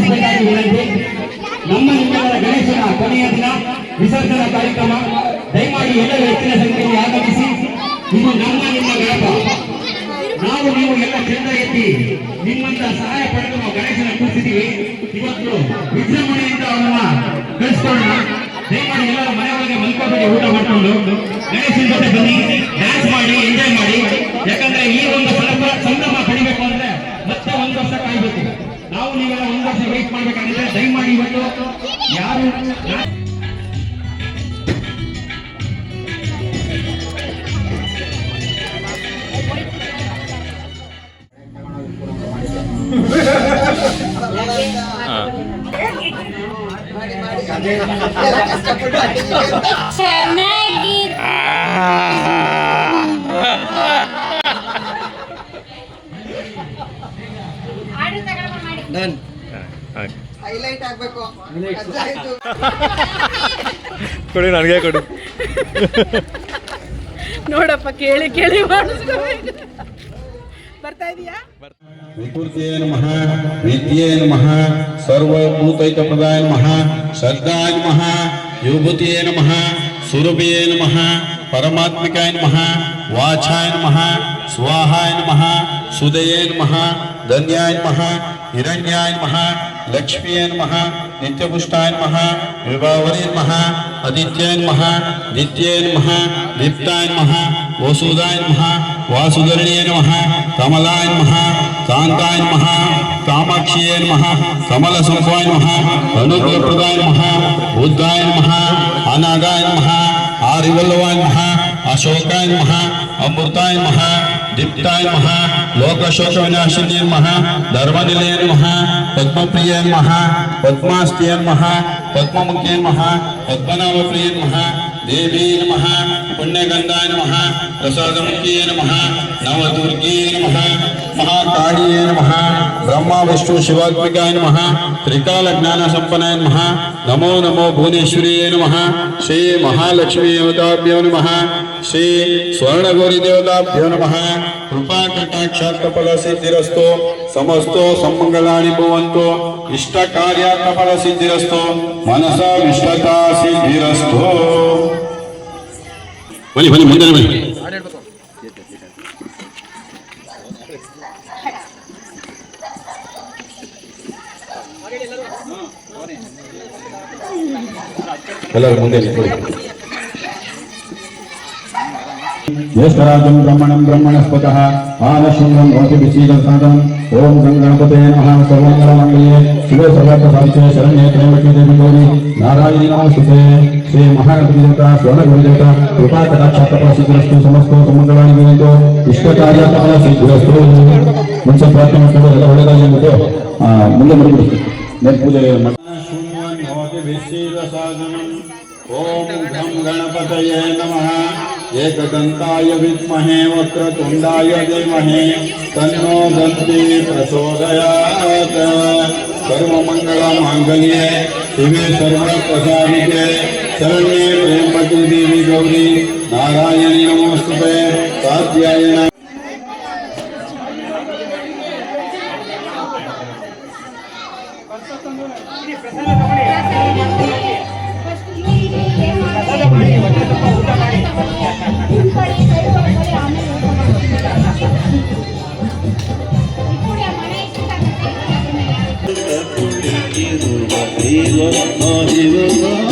ಪೂಜೆ ವಿನಂತಿ ನಮ್ಮ ನಿಮ್ಮೆಲ್ಲರ ಗಣೇಶನ ಕೊನೆಯ ದಿನ ವಿಸರ್ಜನಾ ಕಾರ್ಯಕ್ರಮ. ದಯಮಾಡಿ ಎಲ್ಲರೂ ಹೆಚ್ಚಿನ ಸಂಖ್ಯೆಯಲ್ಲಿ ಆಗಮಿಸಿ ಇದು ನಮ್ಮ ನಿಮ್ಮ ಗಣಪ ನಾವು ನೀವು ಎಲ್ಲ ಚಂದ ಎತ್ತಿ ನಿಮ್ಮಂತ ಸಹಾಯ ಪಡೆದು ನಾವು ಗಣೇಶನ ಕೂರಿಸಿದ್ದೀವಿ ಇವತ್ತು ವಿಜೃಂಭಣೆಯಿಂದ ಅವನ್ನ ಕಳಿಸ್ಕೊಳ್ಳೋಣ ದಯಮಾಡಿ ಎಲ್ಲರ ಮನೆ ಒಳಗೆ ಮಾಡಬೇಕಾಗಿದೆ ದಯಮಾಡಿ ಇವತ್ತು ಯಾರು Done. ಹೈಲೈಟ್ ಆಗ್ಬೇಕು ಅಜ್ಜ ಆಯ್ತು ಕೊಡಿ ನನಗೆ ಕೊಡಿ ನೋಡಪ್ಪ ಕೇಳಿ ಕೇಳಿ ಮಾಡಿಸ್ಕೋಬೇಕು ಬರ್ತಾ ಇದೀಯಾ विकृते नमः विद्ये नमः सर्वभूतैकप्रदाय नमः श्रद्धाय नमः विभूते नमः सुरभये नमः परमात्मिकाय नमः वाचाय नमः स्वाहाय नमः सुदये नमः धन्याय नमः हिरण्याय नमः लक्ष्मीय नमः नित्यपुष्टाय नमः विभावरे नमः आदित्याय नमः नित्याय नमः दीप्ताय नमः वसुदाय नमः वासुधरण्ये नमः कमलाय नमः कान्ताय नमः कामाक्षिये नमः कमलसंभवाय नमः अनुग्रहप्रदाय नमः बुद्धाय नमः अनागाय नमः आरिवल्लवाय नमः अशोकाय नमः अमृताय नमः दीप्ताय नमः लोकशोकविनाशिन्ये नमः धर्मनिलये नमः पद्मप्रिये नमः पद्मास्त्ये नमः पद्ममुख्ये नमः पद्मनाभप्रिये नमः देवी नम पुण्यगन्धाय नमः प्रसादमुख्ये नमः नवदुर्गे नमः महाकाळीये नमः ब्रह्मा विष्णु शिवात्मिकाय नमः त्रिकालज्ञानसम्पन्नाय नमः नमो नमो भुवनेश्वर्ये नम श्री महालक्ष्मी देवताभ्यो नमः श्री स्वर्णगौरी देवताभ्यो नमः कृपा कटाक्षात्फल सिद्धिरस्तु समस्तो सम्मङ्गलानि भवन्तु इष्टकार्यात्मफल सिद्धिरस्तु मनसा विष्टता सिद्धिरस्तु ಬನ್ನಿ ಬನ್ನಿ ಮುಂದೆ ಬನ್ನಿ ಎಲ್ಲರೂ ಮುಂದೆ ನಿಂತ್ಕೊಳ್ಳಿ. ज्येष्ठराजं ब्रह्मणं ब्रह्मणस्पतः आनशृङ्गं भवति विशीलसादम् ॐ गङ्गणपते नमः सर्वमङ्गलमङ्गल्ये शिवे सर्वप्रसादिते शरण्ये त्र्यम्बके देवी गौरी नारायणी नमोस्तुते श्री महागणपति देवता स्वर्णगुरु देवता कृपा कटाक्षात्तफल सिद्धिरस्तु समस्तो ಸುಮಂಗಳಾನಿ ಭವಂತು ಇಷ್ಟ ಕಾರ್ಯಾತ್ಮಕ ಸಿದ್ಧಿರಸ್ತು ಮುಂಚೆ ಪ್ರಾರ್ಥನೆ ಮಾಡ್ಕೊಂಡು ಎಲ್ಲ ಒಳ್ಳೆಯದಾಗಿ ಅಂದ್ಬಿಟ್ಟು ಆ, ಮುಂದೆ ಮುಗಿಬಿಡ್ತು ನೆಟ್ ಪೂಜೆ ಮಾಡಿ ಓಂ ಘಂ ಗಣಪತಯೇ ನಮಃ ಏಕದಂತಾಯ ವಿದ್ಮಹೇ ವಕ್ರತುಂಡಾಯ ಧೀಮಹಿ ತನ್ನೋ ದಂತಿ ಪ್ರಚೋದಯಾತ್ ಸರ್ವಮಂಗಳ ಮಾಂಗಲ್ಯೆ ಶಿವೆ ಸರ್ವಪ್ರಸಾದಿಕೆ ಶರಣ್ಯೇ ಪ್ರೇಮಪತಿ ದೇವಿ Gauri Lord, oh, dear Lord.